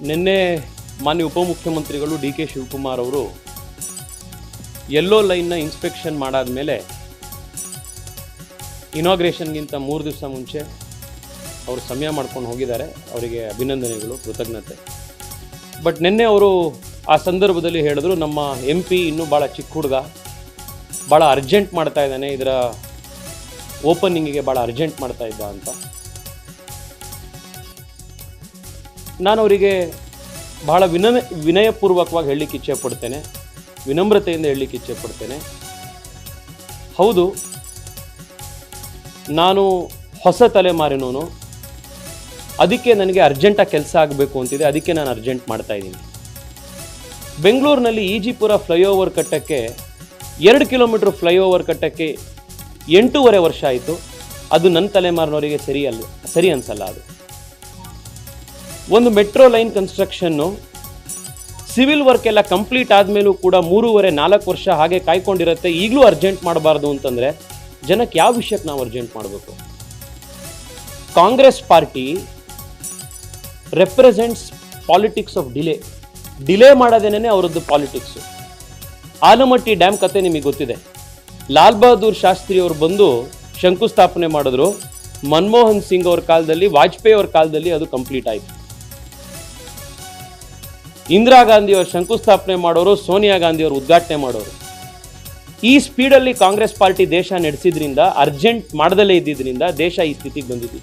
ನಿನ್ನೆ ಮಾನ್ಯ ಉಪಮುಖ್ಯಮಂತ್ರಿಗಳು ಡಿ ಕೆ ಶಿವಕುಮಾರ್ ಅವರು ಎಲ್ಲೋ ಲೈನ್ನ ಇನ್ಸ್ಪೆಕ್ಷನ್ ಮಾಡಾದ ಮೇಲೆ ಇನಾಗ್ರೇಷನ್ಗಿಂತ ಮೂರು ದಿವಸ ಮುಂಚೆ ಅವರು ಸಮಯ ಮಾಡ್ಕೊಂಡು ಹೋಗಿದ್ದಾರೆ. ಅವರಿಗೆ ಅಭಿನಂದನೆಗಳು, ಕೃತಜ್ಞತೆ. ಬಟ್ ನಿನ್ನೆ ಅವರು ಆ ಸಂದರ್ಭದಲ್ಲಿ ಹೇಳಿದ್ರು, ನಮ್ಮ ಎಂ ಪಿ ಇನ್ನೂ ಭಾಳ ಚಿಕ್ಕ ಹುಡುಗ, ಭಾಳ ಅರ್ಜೆಂಟ್ ಮಾಡ್ತಾ ಇದ್ದಾನೆ, ಇದರ ಓಪನಿಂಗಿಗೆ ಭಾಳ ಅರ್ಜೆಂಟ್ ಮಾಡ್ತಾ ಇದ್ದ ಅಂತ. ನಾನು ಅವರಿಗೆ ಬಹಳ ವಿನಯ ವಿನಯಪೂರ್ವಕವಾಗಿ ಹೇಳಲಿಕ್ಕೆ ಇಚ್ಛೆ ಪಡ್ತೇನೆ ವಿನಮ್ರತೆಯಿಂದ ಹೇಳಲಿಕ್ಕೆ ಇಚ್ಛೆ ಪಡ್ತೇನೆ ಹೌದು, ನಾನು ಹೊಸ ತಲೆಮಾರಿನವನು. ಅದಕ್ಕೆ ನನಗೆ ಅರ್ಜೆಂಟಾಗಿ ಕೆಲಸ ಆಗಬೇಕು ಅಂತಿದೆ, ಅದಕ್ಕೆ ನಾನು ಅರ್ಜೆಂಟ್ ಮಾಡ್ತಾ ಇದ್ದೀನಿ. ಬೆಂಗಳೂರಿನಲ್ಲಿ ಈಜಿಪುರ ಫ್ಲೈಓವರ್ ಕಟ್ಟಕ್ಕೆ, ಎರಡು ಕಿಲೋಮೀಟ್ರ್ ಫ್ಲೈಓವರ್ ಕಟ್ಟಕ್ಕೆ ಎಂಟೂವರೆ ವರ್ಷ ಆಯಿತು. ಅದು ನನ್ನ ತಲೆಮಾರಿನವರಿಗೆ ಸರಿ ಅಲ್ಲ ಸರಿ ಅನಿಸಲ್ಲ ಅದು. ಒಂದು metro line construction civil work ಎಲ್ಲ ಕಂಪ್ಲೀಟ್ ಆದಮೇಲೂ ಕೂಡ ಮೂರುವರೆ, ನಾಲ್ಕು ವರ್ಷ ಹಾಗೆ ಕಾಯ್ಕೊಂಡಿರುತ್ತೆ. ಈಗಲೂ ಅರ್ಜೆಂಟ್ ಮಾಡಬಾರ್ದು ಅಂತಂದರೆ ಜನಕ್ಕೆ ಯಾವ ವಿಷಯಕ್ಕೆ ನಾವು ಅರ್ಜೆಂಟ್ ಮಾಡಬೇಕು? Congress party represents politics of delay delay ಮಾಡೋದೇನೇ ಅವರದ್ದು ಪಾಲಿಟಿಕ್ಸು ಆಲಮಟ್ಟಿ ಡ್ಯಾಮ್ ಕತೆ ನಿಮಗೆ ಗೊತ್ತಿದೆ. ಲಾಲ್ ಬಹದ್ದೂರ್ ಶಾಸ್ತ್ರಿ ಅವರು ಬಂದು ಶಂಕುಸ್ಥಾಪನೆ ಮಾಡಿದ್ರು. ಮನಮೋಹನ್ ಸಿಂಗ್ ಅವ್ರ ಕಾಲದಲ್ಲಿ, ವಾಜಪೇಯಿ ಅವ್ರ ಕಾಲದಲ್ಲಿ ಅದು ಕಂಪ್ಲೀಟ್ ಆಯಿತು. ಇಂದಿರಾ ಗಾಂಧಿ ಅವರು ಶಂಕುಸ್ಥಾಪನೆ ಮಾಡೋರು, ಸೋನಿಯಾ ಗಾಂಧಿ ಅವರು ಉದ್ಘಾಟನೆ ಮಾಡೋರು. ಈ ಸ್ಪೀಡಲ್ಲಿ ಕಾಂಗ್ರೆಸ್ ಪಾರ್ಟಿ ದೇಶ ನಡೆಸಿದ್ರಿಂದ, ಅರ್ಜೆಂಟ್ ಮಾಡದಲ್ಲೇ ಇದ್ದಿದ್ರಿಂದ ದೇಶ ಈ ಸ್ಥಿತಿಗೆ ಬಂದಿದೆ.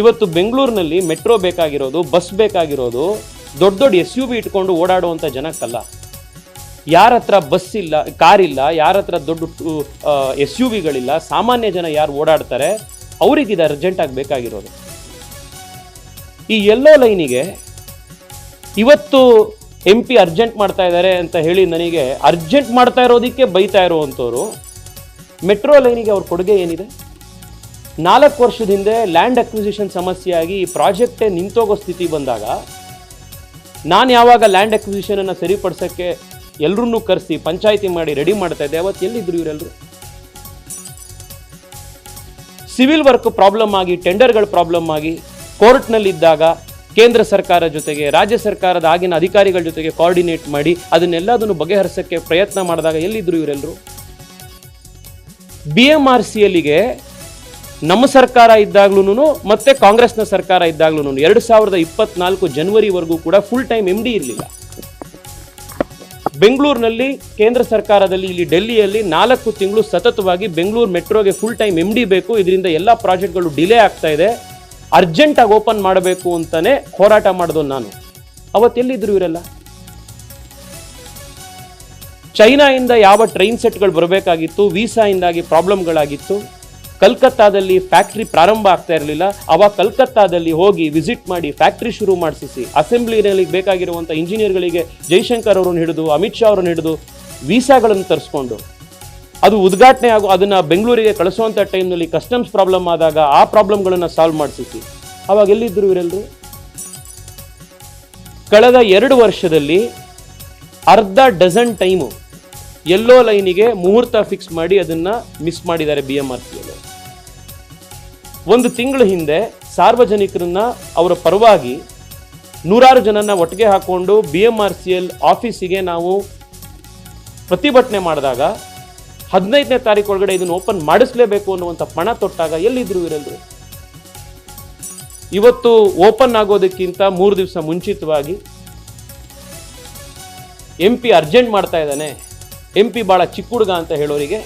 ಇವತ್ತು ಬೆಂಗಳೂರಿನಲ್ಲಿ ಮೆಟ್ರೋ ಬೇಕಾಗಿರೋದು, ಬಸ್ ಬೇಕಾಗಿರೋದು, ದೊಡ್ಡ ದೊಡ್ಡ ಎಸ್ ಯು ಬಿ ಇಟ್ಕೊಂಡು ಓಡಾಡುವಂಥ ಜನಕ್ಕಲ್ಲ. ಯಾರ ಹತ್ರ ಬಸ್ ಇಲ್ಲ, ಕಾರ್ ಇಲ್ಲ, ಯಾರ ಹತ್ರ ದೊಡ್ಡ ಎಸ್ ಯು ವಿಗಳಿಲ್ಲ, ಸಾಮಾನ್ಯ ಜನ ಯಾರು ಓಡಾಡ್ತಾರೆ, ಅವ್ರಿಗಿದೆ ಅರ್ಜೆಂಟಾಗಿ ಬೇಕಾಗಿರೋದು. ಈ ಎಲ್ಲೋ ಲೈನಿಗೆ ಇವತ್ತು ಎಂ ಪಿ ಅರ್ಜೆಂಟ್ ಮಾಡ್ತಾ ಇದ್ದಾರೆ ಅಂತ ಹೇಳಿ ನನಗೆ ಅರ್ಜೆಂಟ್ ಮಾಡ್ತಾ ಇರೋದಕ್ಕೆ ಬೈತಾ ಇರುವಂಥವ್ರು ಮೆಟ್ರೋ ಲೈನಿಗೆ ಅವ್ರ ಕೊಡುಗೆ ಏನಿದೆ? ನಾಲ್ಕು ವರ್ಷದ ಹಿಂದೆ ಲ್ಯಾಂಡ್ ಅಕ್ವಿಸಿಷನ್ ಸಮಸ್ಯೆಯಾಗಿ ಈ ಪ್ರಾಜೆಕ್ಟೇ ನಿಂತೋಗೋ ಸ್ಥಿತಿ ಬಂದಾಗ, ನಾನು ಯಾವಾಗ ಲ್ಯಾಂಡ್ ಅಕ್ವಿಸಿಷನನ್ನು ಸರಿಪಡಿಸೋಕ್ಕೆ ಎಲ್ಲರನ್ನೂ ಕರೆಸಿ ಪಂಚಾಯಿತಿ ಮಾಡಿ ರೆಡಿ ಮಾಡ್ತಾ ಇದ್ದೆ, ಅವತ್ತು ಎಲ್ಲಿದ್ರು ಇವರೆಲ್ಲರೂ ಸಿವಿಲ್ ವರ್ಕ್ ಪ್ರಾಬ್ಲಮ್ ಆಗಿ ಟೆಂಡರ್ಗಳು ಪ್ರಾಬ್ಲಮ್ ಆಗಿ ಕೋರ್ಟ್ನಲ್ಲಿದ್ದಾಗ ಕೇಂದ್ರ ಸರ್ಕಾರ ಜೊತೆಗೆ, ರಾಜ್ಯ ಸರ್ಕಾರದ ಆಗಿನ ಅಧಿಕಾರಿಗಳ ಜೊತೆಗೆ ಕೋಆರ್ಡಿನೇಟ್ ಮಾಡಿ ಅದನ್ನೆಲ್ಲದನ್ನು ಬಗೆಹರಿಸೋಕ್ಕೆ ಪ್ರಯತ್ನ ಮಾಡಿದಾಗ ಎಲ್ಲಿದ್ರು ಇವರೆಲ್ಲರೂ? ಬಿ ಎಂ ಆರ್ ಸಿ ಎಲ್ಲಿಗೆ ನಮ್ಮ ಸರ್ಕಾರ ಇದ್ದಾಗ್ಲೂ ಮತ್ತೆ ಕಾಂಗ್ರೆಸ್ನ ಸರ್ಕಾರ ಇದ್ದಾಗ್ಲೂ ಎರಡು ಸಾವಿರದ ಇಪ್ಪತ್ನಾಲ್ಕು ಜನವರಿವರೆಗೂ ಕೂಡ ಫುಲ್ ಟೈಮ್ ಎಂ ಡಿ ಇರಲಿಲ್ಲ. ಬೆಂಗಳೂರಿನಲ್ಲಿ ಕೇಂದ್ರ ಸರ್ಕಾರದಲ್ಲಿ ಇಲ್ಲಿ ಡೆಲ್ಲಿಯಲ್ಲಿ ನಾಲ್ಕು ತಿಂಗಳು ಸತತವಾಗಿ ಬೆಂಗಳೂರು ಮೆಟ್ರೋಗೆ ಫುಲ್ ಟೈಮ್ ಎಂ ಡಿ ಬೇಕು. ಇದರಿಂದ ಎಲ್ಲ ಪ್ರಾಜೆಕ್ಟ್ಗಳು ಡಿಲೇ ಆಗ್ತಾ ಇದೆ. ಅರ್ಜೆಂಟಾಗಿ ಓಪನ್ ಮಾಡಬೇಕು ಅಂತಾನೆ ಹೋರಾಟ ಮಾಡಿದವ್ ನಾನು. ಅವತ್ತೆಲ್ಲಿದ್ರು ಇವರೆಲ್ಲ? ಚೈನಾಯಿಂದ ಯಾವ ಟ್ರೈನ್ ಸೆಟ್ಗಳು ಬರಬೇಕಾಗಿತ್ತು, ವೀಸಾಯಿಂದಾಗಿ ಪ್ರಾಬ್ಲಮ್ಗಳಾಗಿತ್ತು, ಕಲ್ಕತ್ತಾದಲ್ಲಿ ಫ್ಯಾಕ್ಟ್ರಿ ಪ್ರಾರಂಭ ಆಗ್ತಾ ಇರಲಿಲ್ಲ ಅವಾಗ ಕಲ್ಕತ್ತಾದಲ್ಲಿ ಹೋಗಿ ವಿಸಿಟ್ ಮಾಡಿ ಫ್ಯಾಕ್ಟ್ರಿ ಶುರು ಮಾಡಿಸಿ ಅಸೆಂಬ್ಲಿನಲ್ಲಿ ಬೇಕಾಗಿರುವಂಥ ಇಂಜಿನಿಯರ್ಗಳಿಗೆ ಜೈಶಂಕರ್ ಅವರನ್ನು ಹಿಡಿದು, ಅಮಿತ್ ಶಾ ಅವರನ್ನು ಹಿಡಿದು ವೀಸಾಗಳನ್ನು ತರಿಸ್ಕೊಂಡು. ಅದು ಉದ್ಘಾಟನೆ ಆಗೋ ಅದನ್ನು ಬೆಂಗಳೂರಿಗೆ ಕಳಿಸುವಂಥ ಟೈಮ್ನಲ್ಲಿ ಕಸ್ಟಮ್ಸ್ ಪ್ರಾಬ್ಲಮ್ ಆದಾಗ ಆ ಪ್ರಾಬ್ಲಮ್ಗಳನ್ನು ಸಾಲ್ವ್ ಮಾಡಿಸಿ ಅವಾಗ ಎಲ್ಲಿದ್ದರು ಇವರೆಲ್ಲರೂ ಕಳೆದ ಎರಡು ವರ್ಷದಲ್ಲಿ ಅರ್ಧ ಡಜನ್ ಟೈಮು ಎಲ್ಲೋ ಲೈನಿಗೆ ಮುಹೂರ್ತ ಫಿಕ್ಸ್ ಮಾಡಿ ಅದನ್ನು ಮಿಸ್ ಮಾಡಿದ್ದಾರೆ ಬಿ ಎಂ ಆರ್ ಒಂದು ತಿಂಗಳ ಹಿಂದೆ ಸಾರ್ವಜನಿಕರನ್ನ ಅವರ ಪರವಾಗಿ ನೂರಾರು ಜನನ ಒಟ್ಟಿಗೆ ಹಾಕೊಂಡು B M R C L ಆಫೀಸಿಗೆ ನಾವು ಪ್ರತಿಭಟನೆ ಮಾಡಿದಾಗ ಹದಿನೈದನೇ ತಾರೀಕು ಒಳಗಡೆ ಇದನ್ನು ಓಪನ್ ಮಾಡಿಸ್ಲೇಬೇಕು ಅನ್ನುವಂಥ ಪಣ ತೊಟ್ಟಾಗ ಎಲ್ಲಿದ್ರು ಇರಲ್ರಿ. ಇವತ್ತು ಓಪನ್ ಆಗೋದಕ್ಕಿಂತ ಮೂರು ದಿವಸ ಮುಂಚಿತವಾಗಿ ಎಂ ಪಿ ಅರ್ಜೆಂಟ್ ಮಾಡ್ತಾ ಇದ್ದಾನೆ. ಎಂ ಪಿ ಭಾಳ ಚಿಕ್ಕ ಹುಡುಗ ಅಂತ ಹೇಳೋರಿಗೆ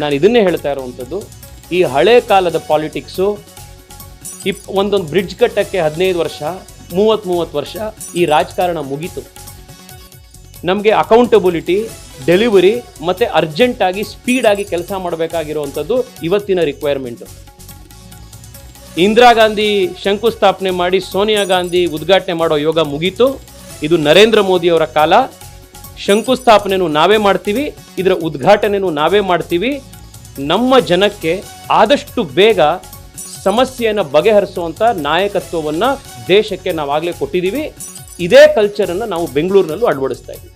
ನಾನು ಇದನ್ನೇ ಹೇಳ್ತಾ ಇರುವಂಥದ್ದು ಈ ಹಳೆ ಕಾಲದ ಪಾಲಿಟಿಕ್ಸು ಇಪ್ ಒಂದೊಂದು ಬ್ರಿಡ್ಜ್ ಕಟ್ಟಕ್ಕೆ ಹದಿನೈದು ವರ್ಷ, ಮೂವತ್ತು ಮೂವತ್ತು ವರ್ಷ ಈ ರಾಜಕಾರಣ ಮುಗೀತು. ನಮಗೆ ಅಕೌಂಟಬಿಲಿಟಿ ಡೆಲಿವರಿ ಮತ್ತು ಅರ್ಜೆಂಟಾಗಿ ಸ್ಪೀಡಾಗಿ ಕೆಲಸ ಮಾಡಬೇಕಾಗಿರುವಂಥದ್ದು ಇವತ್ತಿನ ರಿಕ್ವೈರ್ಮೆಂಟು ಇಂದಿರಾ ಗಾಂಧಿ ಶಂಕುಸ್ಥಾಪನೆ ಮಾಡಿ ಸೋನಿಯಾ ಗಾಂಧಿ ಉದ್ಘಾಟನೆ ಮಾಡೋ ಯೋಗ ಮುಗೀತು. ಇದು ನರೇಂದ್ರ ಮೋದಿ ಅವರ ಕಾಲ. ಶಂಕುಸ್ಥಾಪನೆನೂ ನಾವೇ ಮಾಡ್ತೀವಿ, ಇದರ ಉದ್ಘಾಟನೆನೂ ನಾವೇ ಮಾಡ್ತೀವಿ. ನಮ್ಮ ಜನಕ್ಕೆ ಆದಷ್ಟು ಬೇಗ ಸಮಸ್ಯೆಯನ್ನು ಬಗೆಹರಿಸುವಂಥ ನಾಯಕತ್ವವನ್ನು ದೇಶಕ್ಕೆ ನಾವಾಗಲೇ ಕೊಟ್ಟಿದ್ದೀವಿ ಇದೇ ಕಲ್ಚರನ್ನು ನಾವು ಬೆಂಗಳೂರಿನಲ್ಲೂ ಅಳವಡಿಸ್ತಾ ಇದ್ದೀವಿ.